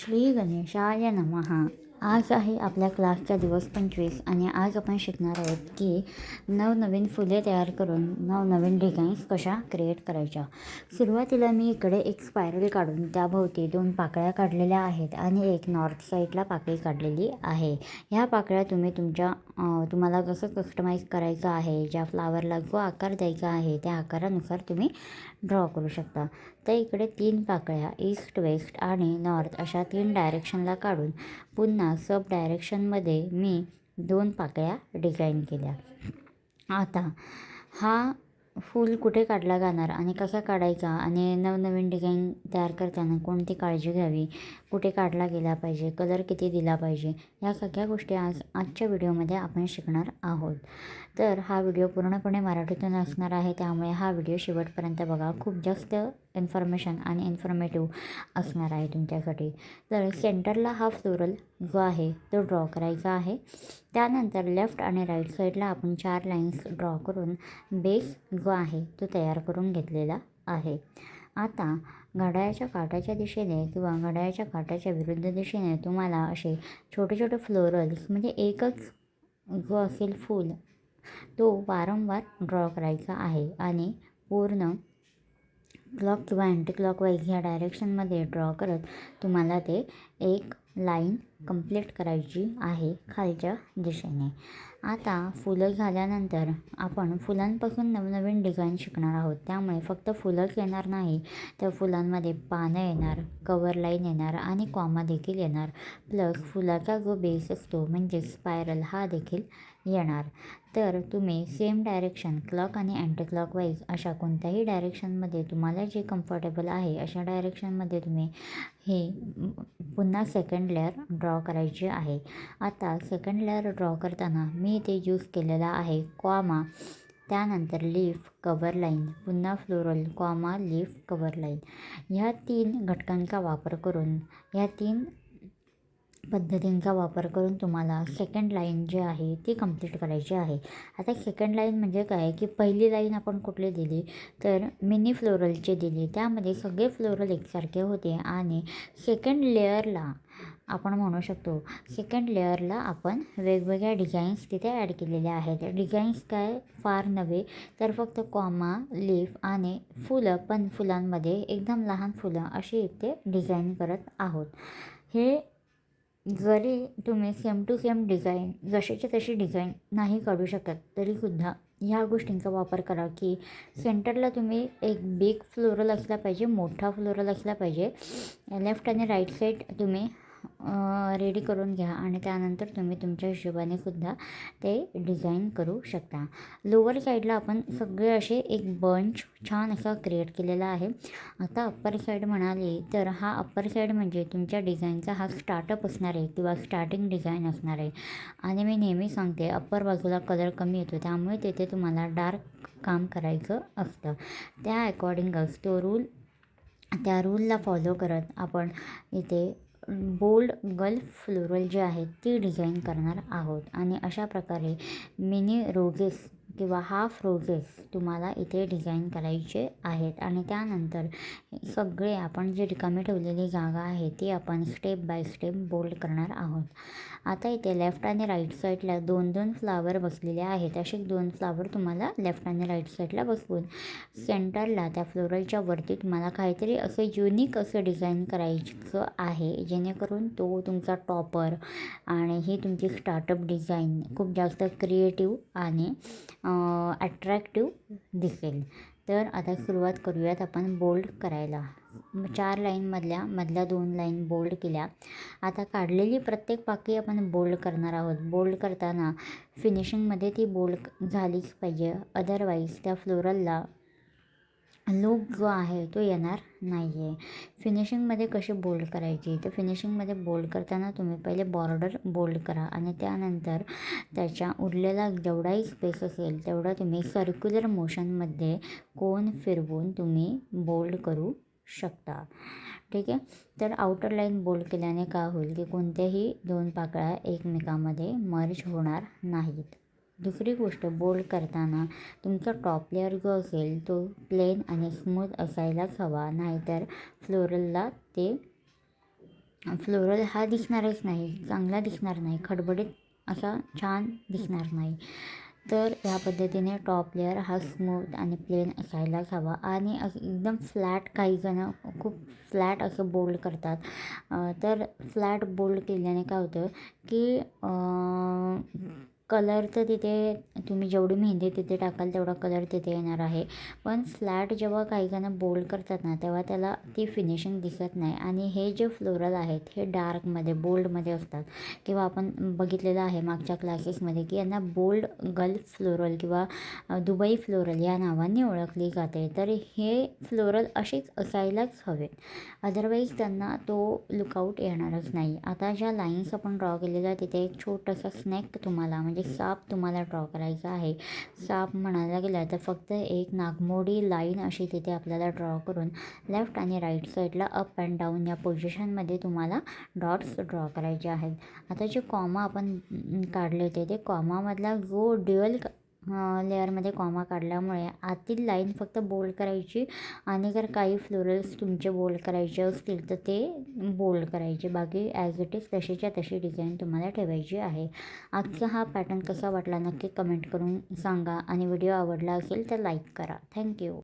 吃一个呢十二点了嘛哈 आज आहे आपल्या क्लासचा दिवस पंचवीस आणि आज आपण शिकणार आहोत की नवनवीन फुले तयार करून नवनवीन डिझाईन्स कशा क्रिएट करायच्या. सुरुवातीला मी इकडे एक स्पायरल काढून त्याभोवती दोन पाकळ्या काढलेल्या आहेत आणि एक नॉर्थ साईडला पाकळी काढलेली आहे. ह्या पाकळ्या तुम्ही तुमच्या तुम्हाला कसं कस्टमाईज करायचं आहे ज्या फ्लावरला जो आकार द्यायचा आहे त्या आकारानुसार तुम्ही ड्रॉ करू शकता. तर इकडे तीन पाकळ्या ईस्ट वेस्ट आणि नॉर्थ अशा तीन डायरेक्शनला काढून पुन्हा सब डायरेक्शनमध्ये मी दोन पाकळ्या डिझाईन केल्या. आता हा फूल कुठे काढला जाणार आणि कसा काढायचा आणि नवनवीन डिझाईन तयार करताना कोणती काळजी घ्यावी कुठे काढला गेला पाहिजे कलर किती दिला पाहिजे या सगळ्या गोष्टी आज आजच्या व्हिडिओमध्ये आपण शिकणार आहोत. तर हा व्हिडिओ पूर्णपणे मराठीतून असणार आहे त्यामुळे हा व्हिडिओ शेवटपर्यंत बघा. खूप जास्त इन्फॉर्मेशन आणि इन्फॉर्मेटिव्ह असणार आहे तुमच्यासाठी. तर सेंटरला हा फ्लोरल जो आहे तो ड्रॉ करायचा आहे. त्यानंतर लेफ्ट आणि राईट साईडला आपण चार लाईन्स ड्रॉ करून बेस जो आहे तो तयार करून घेतलेला आहे. आता घड्याळाच्या काटाच्या दिशेने किंवा घड्याळाच्या काटाच्या विरुद्ध दिशेने तुम्हाला असे छोटे छोटे फ्लोरल्स म्हणजे एकच जो असेल फूल तो वारंवार ड्रॉ करायचा आहे आणि पूर्ण क्लॉक किंवा अँटी क्लॉकवाईज ह्या डायरेक्शनमध्ये ड्रॉ करत तुम्हाला ते एक लाईन कंप्लीट करायची आहे खालच्या दिशेने. आता फुलं झाल्यानंतर आपण फुलांपासून नवनवीन डिझाईन शिकणार आहोत. त्यामुळे फक्त फुलंच येणार नाही त्या फुलांमध्ये पानं येणार कवर लाईन येणार आणि कॉमा देखील येणार. प्लस फुलाचा जो बेस असतो म्हणजे स्पायरल हा देखील येणार. तर तुम्ही सेम डायरेक्शन क्लॉक आणि अँटी क्लॉकवाईज अशा कोणत्याही डायरेक्शनमध्ये तुम्हाला जे कम्फर्टेबल आहे अशा डायरेक्शनमध्ये तुम्ही हे पुन्हा सेकंड लेअर ड्रॉ ड्रॉ करायची आहे. आता सेकंड लेअर ड्रॉ करताना मी इथे यूज केलेला आहे कॉमा त्यानंतर लीफ कवर लाईन पुन्हा floral comma leaf cover line ह्या तीन घटकांचा वापर करून ह्या तीन पद्धतींचा वापर करून तुम्हाला सेकंड लाईन जी आहे ती कंप्लीट करायची आहे. आता सेकंड लाईन म्हणजे काय? की पहिली लाईन आपण कुठली दिली? तर मिनी फ्लोरलची दिली. त्यामध्ये सगळे फ्लोरल एकसारखे होते आणि सेकंड लेअरला आपण म्हणू शकतो. सेकंड लेअरला आपण वेगवेगळ्या डिझाईन्स तिथे ॲड केलेल्या आहेत. डिझाईन्स काय? फार नव्हे तर फक्त कॉमा लीफ आणि फुलं पण फुलांमध्ये एकदम लहान फुलं अशी इथे डिझाईन करत आहोत. हे जरी तुम्ही सेम टू सेम डिझाईन जशीच्या तशी डिझाईन नाही काढू शकत तरीसुद्धा ह्या गोष्टींचा वापर करा की सेंटरला तुम्ही एक बिग फ्लोरल असला पाहिजे मोठा फ्लोरल असला पाहिजे लेफ्ट आणि राईट साईड तुम्ही रेडी करून घ्या आणि त्यानंतर तुम्ही तुमच्या हिशोबाने सुद्धा ते डिझाईन करू शकता. लोअर साईडला आपण सगळे असे एक बंच छान असा क्रिएट केलेला आहे. आता अप्पर साईड म्हणाले तर हा अप्पर साईड म्हणजे तुमच्या डिझाईनचा हा स्टार्टअप असणार आहे किंवा स्टार्टिंग डिझाईन असणार आहे. आणि मी नेहमी सांगते अप्पर बाजूला कलर कमी येतो त्यामुळे तेथे तुम्हाला डार्क काम करायचं असतं. त्या अकॉर्डिंगच तो रूल त्या रूलला फॉलो करत आपण इथे बोल्ड गल्फ फ्लोरल जे आहेत ती डिझाईन करणार आहोत. आणि अशा प्रकारे मिनी रोजेस किंवा हाफ रोजेस तुम्हाला इथे डिझाईन करायचे आहेत. आणि त्यानंतर सगळे आपण जे रिकामी ठेवलेली जागा आहे ती आपण स्टेप बाय स्टेप बोल्ड करणार आहोत. आता इथे लेफ्ट आणि राईट साईडला दोन दोन फ्लावर बसलेले आहेत. असे दोन फ्लावर तुम्हाला लेफ्ट आणि राईट साईडला बसवून सेंटरला त्या फ्लोरलच्या वरती तुम्हाला काहीतरी असं युनिक असं डिझाईन करायचं आहे. जेणेकरून तो तुमचा टॉपर आणि ही तुमची स्टार्टअप डिझाईन खूप जास्त क्रिएटिव्ह आणि ॲट्रॅक्टिव्ह दिसेल. तर आता सुरुवात करूयात आपण बोल्ड करायला. चार लाईनमधल्या मधल्या दोन लाईन बोल्ड केल्या. आता काढलेली प्रत्येक पाकी आपण बोल्ड करणार आहोत. बोल्ड करताना फिनिशिंगमध्ये ती बोल्ड झालीच पाहिजे. अदरवाईज त्या फ्लोरलला लूक जो आहे तो येणार नाही आहे फिनिशिंगमध्ये कशी बोल्ड करायची? तर फिनिशिंगमध्ये बोल्ड करताना तुम्ही पहिले बॉर्डर बोल्ड करा आणि त्यानंतर त्याच्या उरलेला जेवढाही स्पेस असेल तेवढा तुम्ही सर्क्युलर मोशनमध्ये कोन फिरवून तुम्ही बोल्ड करू शकता. ठीक आहे? तर आउटर लाईन बोल्ड केल्याने काय होईल की कोणत्याही दोन पाकळ्या एकमेकामध्ये मर्ज होणार नाहीत. दुसरी गोष्ट बोल्ड करताना तुमचा टॉप लेअर जो असेल तो प्लेन आणि स्मूथ असायलाच हवा. नाहीतर फ्लोरलला ते फ्लोरल हा दिसणारच नाही चांगला दिसणार नाही खडबडीत असा छान दिसणार नाही. तर ह्या पद्धतीने टॉप लेअर हा स्मूथ आणि प्लेन असायलाच हवा. आणि असं एकदम फ्लॅट काहीजणं खूप फ्लॅट असं बोल्ड करतात. तर फ्लॅट बोल्ड केल्याने काय होतं की कलर तर तिथे तुम्ही जेवढी मेहंदी तिथे टाकाल तेवढा कलर तिथे येणार आहे. पण फ्लॅट जेव्हा काही जणं बोल्ड करतात ना तेव्हा त्याला ती फिनिशिंग दिसत नाही. आणि हे जे फ्लोरल आहेत हे डार्कमध्ये बोल्डमध्ये असतात. किंवा आपण बघितलेलं आहे मागच्या क्लासेसमध्ये की यांना बोल्ड गल्फ फ्लोरल किंवा दुबई फ्लोरल या नावाने ओळखली जाते. तर हे फ्लोरल असेच असायलाच हवेत. अदरवाईज त्यांना तो लुकआउट येणारच नाही. आता ज्या लाईन्स आपण ड्रॉ केलेल्या तिथे एक छोटासा स्नॅक तुम्हाला म्हणजे म्हणजे साप तुम्हाला ड्रॉ करायचा आहे. साप म्हणायला गेलं तर फक्त एक नागमोडी लाईन अशी तिथे आपल्याला ड्रॉ करून लेफ्ट आणि राईट साईडला अप अँड डाऊन या पोझिशनमध्ये तुम्हाला डॉट्स ड्रॉ करायचे आहेत. आता जे कॉमा आपण काढले होते ते कॉमामधला जो ड्युअल लेअरमध्ये कॉमा काढल्यामुळे आतील लाईन फक्त बोल्ड करायची आणि जर काही फ्लोरल्स तुमचे बोल्ड करायचे असतील तर ते बोल्ड करायचे. बाकी ॲज इट इज तशीच्या तशी डिझाईन तुम्हाला ठेवायची आहे. आजचा हा पॅटर्न कसा वाटला नक्की कमेंट करून सांगा आणि व्हिडिओ आवडला असेल तर लाईक करा. थँक्यू